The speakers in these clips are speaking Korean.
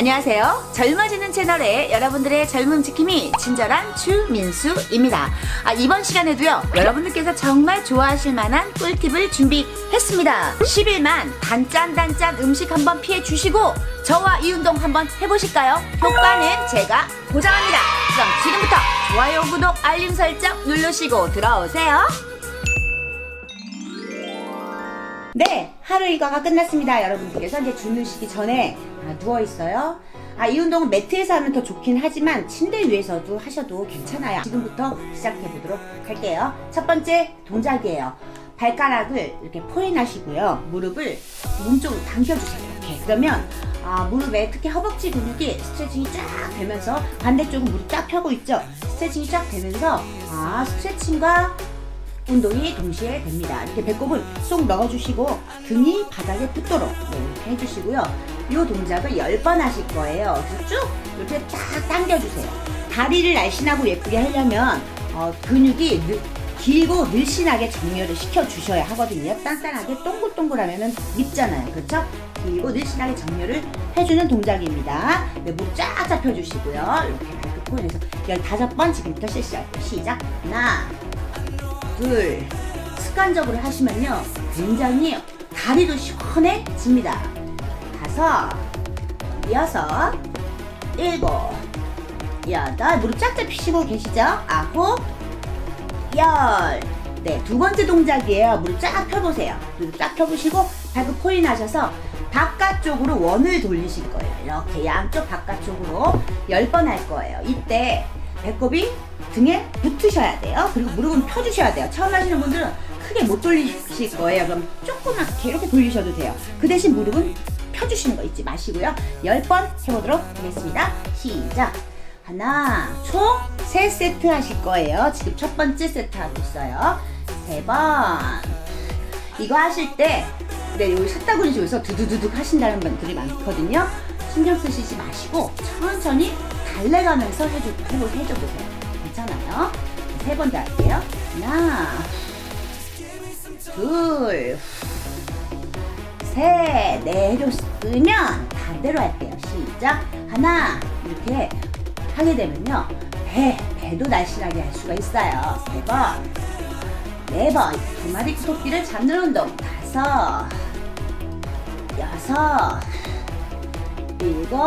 안녕하세요. 젊어지는 채널의 여러분들의 젊음 지킴이 친절한 주민수입니다. 아, 이번 시간에도요, 여러분들께서 정말 좋아하실 만한 꿀팁을 준비했습니다. 10일만 단짠단짠 음식 한번 피해 주시고, 저와 이 운동 한번 해보실까요? 효과는 제가 보장합니다. 그럼 지금부터 좋아요, 구독, 알림 설정 누르시고 들어오세요. 네, 하루 일과가 끝났습니다. 여러분들께서 이제 주무시기 전에 아, 누워 있어요. 아, 이 운동은 매트에서 하면 더 좋긴 하지만 침대 위에서도 하셔도 괜찮아요. 지금부터 시작해 보도록 할게요. 첫 번째 동작이에요. 발가락을 이렇게 포인하시고요. 무릎을 몸쪽으로 당겨주세요. 이렇게. 그러면 아, 무릎에 특히 허벅지 근육이 스트레칭이 쫙 되면서 반대쪽은 무릎 쫙 펴고 있죠. 스트레칭이 쫙 되면서 아, 스트레칭과 운동이 동시에 됩니다. 이렇게 배꼽을 쏙 넣어주시고 등이 바닥에 붙도록 네, 이렇게 해주시고요. 이 동작을 10번 하실 거예요. 쭉 이렇게 딱 당겨주세요. 다리를 날씬하고 예쁘게 하려면 어, 근육이 늘- 길고 늘씬하게 정렬을 시켜주셔야 하거든요. 단단하게 동글동글하면 밉잖아요. 그렇죠? 길고 늘씬하게 정렬을 해주는 동작입니다. 네, 목쫙 잡혀주시고요. 이렇게 발끝 포인해서 15번 지금부터 시작할게요. 시작. 하나, 둘 습관적으로 하시면요 굉장히 다리도 시원해집니다. 다섯 여섯 일곱 여덟. 무릎 쫙쫙 펴시고 계시죠? 아홉 열 네 두 번째 동작이에요. 무릎 쫙 펴보세요. 무릎 쫙 펴보시고 발끝 포인 하셔서 바깥쪽으로 원을 돌리실 거예요. 이렇게 양쪽 바깥쪽으로 열 번 할 거예요. 이때 배꼽이 등에 붙으셔야 돼요. 그리고 무릎은 펴주셔야 돼요. 처음 하시는 분들은 크게 못 돌리실 거예요. 그럼 조그맣게 이렇게 돌리셔도 돼요. 그 대신 무릎은 펴주시는 거 잊지 마시고요. 10번 해보도록 하겠습니다. 시작. 하나, 총 3세트 하실 거예요. 지금 첫 번째 세트 하고 있어요. 세 번. 이거 하실 때, 네, 여기 샷다구리 쪽에서 두두두둑 하신다는 분들이 많거든요. 신경 쓰시지 마시고, 천천히 달래가면서 해보, 해줘보세요. 괜찮아요. 세 번 더 할게요. 하나, 둘, 셋, 내려쓰면 반대로 할게요. 시작. 하나, 이렇게 하게 되면요. 배, 배도 날씬하게 할 수가 있어요. 세 번, 네 번, 두 마리 토끼를 잡는 운동. 다섯, 여섯, 일곱,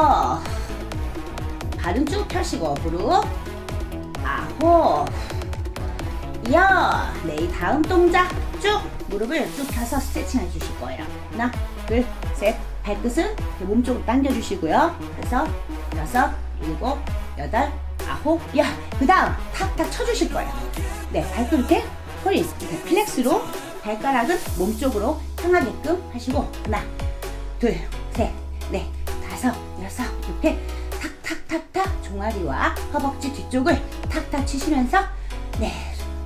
발은 쭉 펴시고, 무릎, 아홉, 열. 네, 이 다음 동작 쭉 무릎을 쭉 펴서 스트레칭 해주실 거예요. 하나, 둘, 셋. 발끝은 몸쪽으로 당겨주시고요. 다섯, 여섯, 일곱, 여덟, 아홉, 열. 그 다음 탁탁 쳐주실 거예요. 네, 발끝 이렇게 허리 이렇게 플렉스로 발가락은 몸쪽으로 향하게끔 하시고 하나, 둘, 셋, 넷, 다섯, 여섯 종아리와 허벅지 뒤쪽을 탁탁 치시면서 네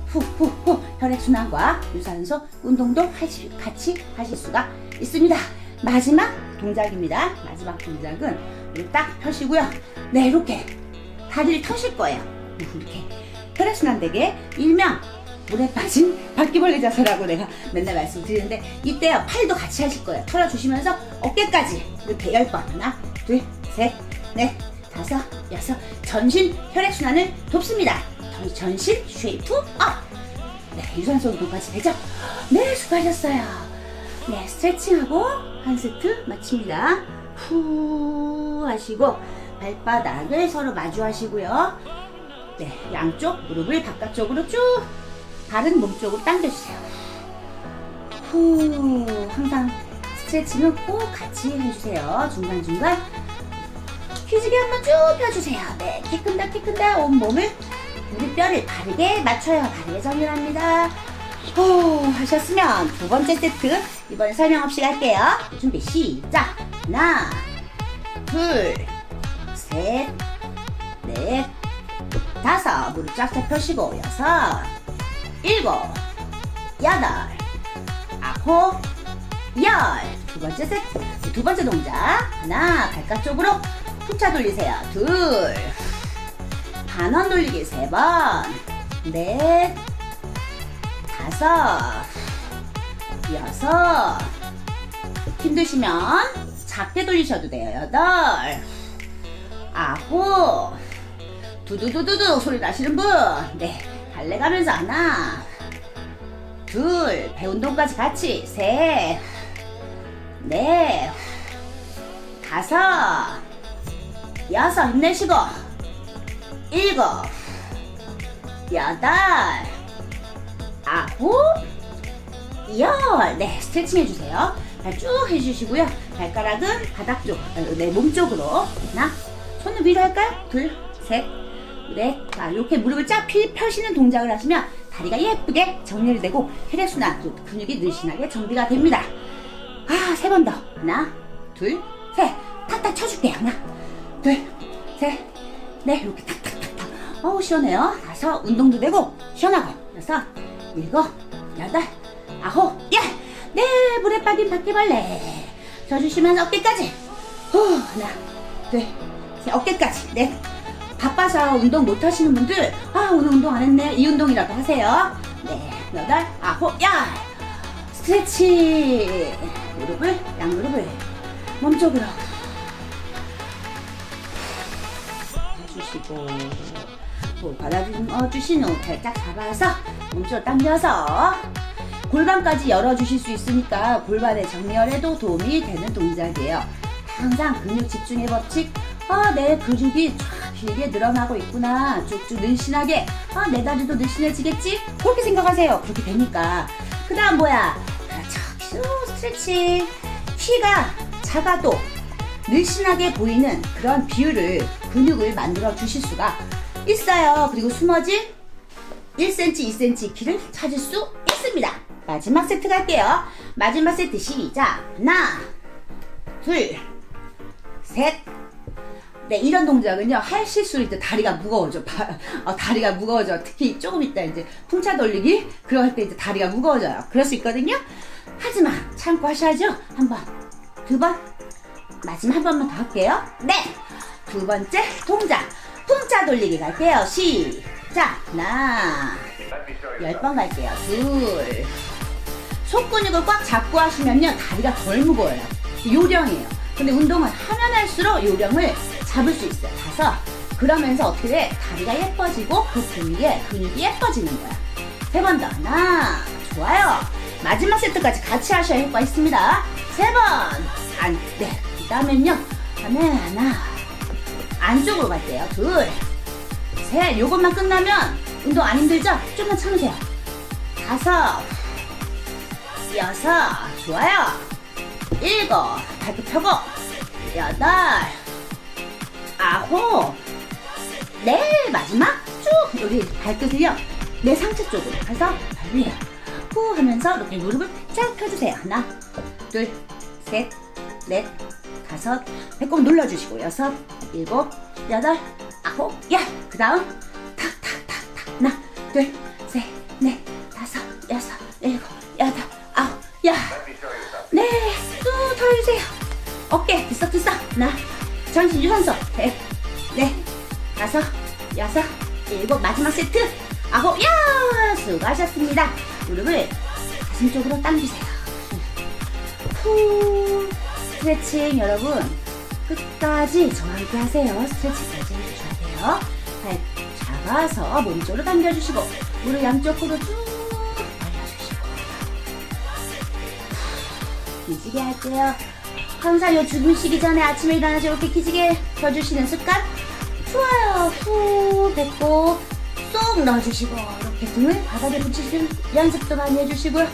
후후후 혈액순환과 유산소 운동도 하시, 같이 하실 수가 있습니다. 마지막 동작입니다. 마지막 동작은 우리 딱 펴시고요. 네 이렇게 다리를 펴실 거예요. 이렇게 혈액순환 되게 일명 물에 빠진 바퀴벌레 자세라고 내가 맨날 말씀드리는데 이때요 팔도 같이 하실 거예요. 털어주시면서 어깨까지 이렇게 열 번 하나 둘셋넷 다섯 여섯 전신 혈액순환을 돕습니다. 전신 쉐이프 업. 네 유산소 운동까지 되죠? 네 수고하셨어요. 네 스트레칭하고 한 세트 마칩니다. 후 하시고 발바닥을 서로 마주하시고요. 네, 양쪽 무릎을 바깥쪽으로 쭉 바른 몸쪽으로 당겨주세요. 후, 항상 스트레칭은 꼭 같이 해주세요. 중간중간 휴지개 한번 쭉 펴주세요. 네, 키 큰다, 키 큰다. 온몸을 무릎뼈를 바르게 맞춰요. 바르게 정렬합니다. 후, 하셨으면 두 번째 세트 이번에 설명 없이 갈게요. 준비 시작. 하나, 둘, 셋, 넷, 다섯 무릎 쫙쫙 펴시고 여섯 일곱 여덟 아홉 열 두 번째 세트 두 번째 동작 하나 발끝 쪽으로 툭차 돌리세요. 둘. 반원 돌리기 세 번 넷. 다섯. 여섯. 힘드시면 작게 돌리셔도 돼요. 여덟. 두두두두두 소리 나시는 분. 네. 달래가면서 하나, 둘, 배 운동까지 같이. 셋, 넷, 다섯, 여섯, 힘내시고. 일곱, 여덟, 아홉, 열. 네, 스트레칭 해주세요. 발 쭉 해주시고요. 발가락은 바닥 쪽, 어, 네, 몸 쪽으로. 하나, 손을 위로 할까요? 둘, 셋, 넷. 자, 이렇게 무릎을 쫙 피, 펴시는 동작을 하시면 다리가 예쁘게 정리를 되고 혈액순환, 또 근육이 늘씬하게 정비가 됩니다. 아, 세 번 더. 하나, 둘, 셋. 탁탁 쳐줄게요. 하나, 둘, 셋, 넷. 이렇게 탁탁탁탁. 어우, 시원해요. 다섯, 운동도 되고, 시원하고. 여섯, 일곱, 여덟, 아홉, 열. 네, 물에 빠진 바퀴벌레. 져주시면 어깨까지. 후, 하나, 둘, 셋, 어깨까지. 넷. 바빠서 운동 못 하시는 분들, 아, 오늘 운동 안 했네. 이 운동이라도 하세요. 네, 여덟, 아홉, 열. 스트레칭. 무릎을, 양무릎을 몸쪽으로 해주시고, 볼 받아주신 후 살짝 잡아서 몸쪽으로 당겨서 골반까지 열어주실 수 있으니까 골반의 정렬에도 도움이 되는 동작이에요. 항상 근육 집중의 법칙, 아, 내 근육이 쫙 길게 늘어나고 있구나. 쭉쭉 늘씬하게. 아, 내 다리도 늘씬해지겠지? 그렇게 생각하세요. 그렇게 되니까. 그 다음 뭐야? 그렇죠. 쭉 스트레칭. 키가 작아도 늘씬하게 보이는 그런 비율을, 근육을 만들어 주실 수가 있어요. 그리고 숨어진 1cm, 2cm 키를 찾을 수 있습니다. 마지막 세트 갈게요. 마지막 세트 시작. 하나, 둘, 셋. 네, 이런 동작은요, 할 실수일 때 다리가 무거워져. 바- 어, 다리가 무거워져. 특히 조금 있다 이제 풍차 돌리기, 할때 이제 다리가 무거워져요. 그럴 수 있거든요. 하지만 참고 하셔야죠. 한 번, 두 번, 마지막 한 번만 더 할게요. 네! 두 번째 동작. 풍차 돌리기 갈게요. 시작. 하나, 열 번 갈게요. 둘. 속 근육을 꽉 잡고 하시면요. 다리가 덜 무거워요. 요령이에요. 근데 운동을 하면 할수록 요령을 잡을 수 있어요. 다섯. 그러면서 어떻게 돼? 다리가 예뻐지고 그 근육에 근육이 예뻐지는 거야. 세 번 더. 하나. 좋아요. 마지막 세트까지 같이 하셔야 효과 있습니다. 세 번. 안, 네. 그 다음엔요. 하나, 하나. 안쪽으로 갈게요. 둘. 셋. 요것만 끝나면 운동 안 힘들죠? 좀만 참으세요. 다섯. 여섯. 좋아요. 일곱. 발끝 펴고. 여덟. 아홉. 네. 마지막. 쭉. 여기 발끝을요. 내 상체 쪽으로 가서 발 위에. 후 하면서 이렇게 무릎을 쫙 펴주세요. 하나. 둘. 셋. 넷. 다섯. 배꼽 눌러주시고. 여섯. 일곱. 여덟. 아홉. 열. 그 다음. 탁 탁 탁 탁. 하나. 둘. 셋. 넷. 다섯. 여섯. 일곱. 여덟. 아홉. 열. 네, 또 털어주세요. 어깨 들썩들썩. 하나, 전신 유산소. 셋, 넷, 다섯, 여섯, 일곱. 마지막 세트. 아홉. 야, 수고하셨습니다. 무릎을 가슴 쪽으로 당기세요. 후. 스트레칭 여러분 끝까지 저와 함께 하세요. 스트레칭까지 돼요. 발 잡아서 몸 쪽으로 당겨주시고 무릎 양쪽으로 쭉 벌려주시고 기지개 할게요. 항상 요 주무시기 전에 아침에 일어나서 이렇게 기지개 펴주시는 습관 좋아요. 후 배꼽 쏙 넣어주시고 이렇게 등을 바닥에 붙이시는 연습도 많이 해주시고요.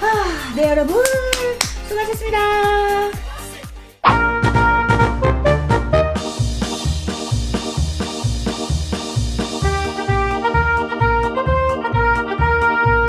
아, 네 여러분 수고하셨습니다.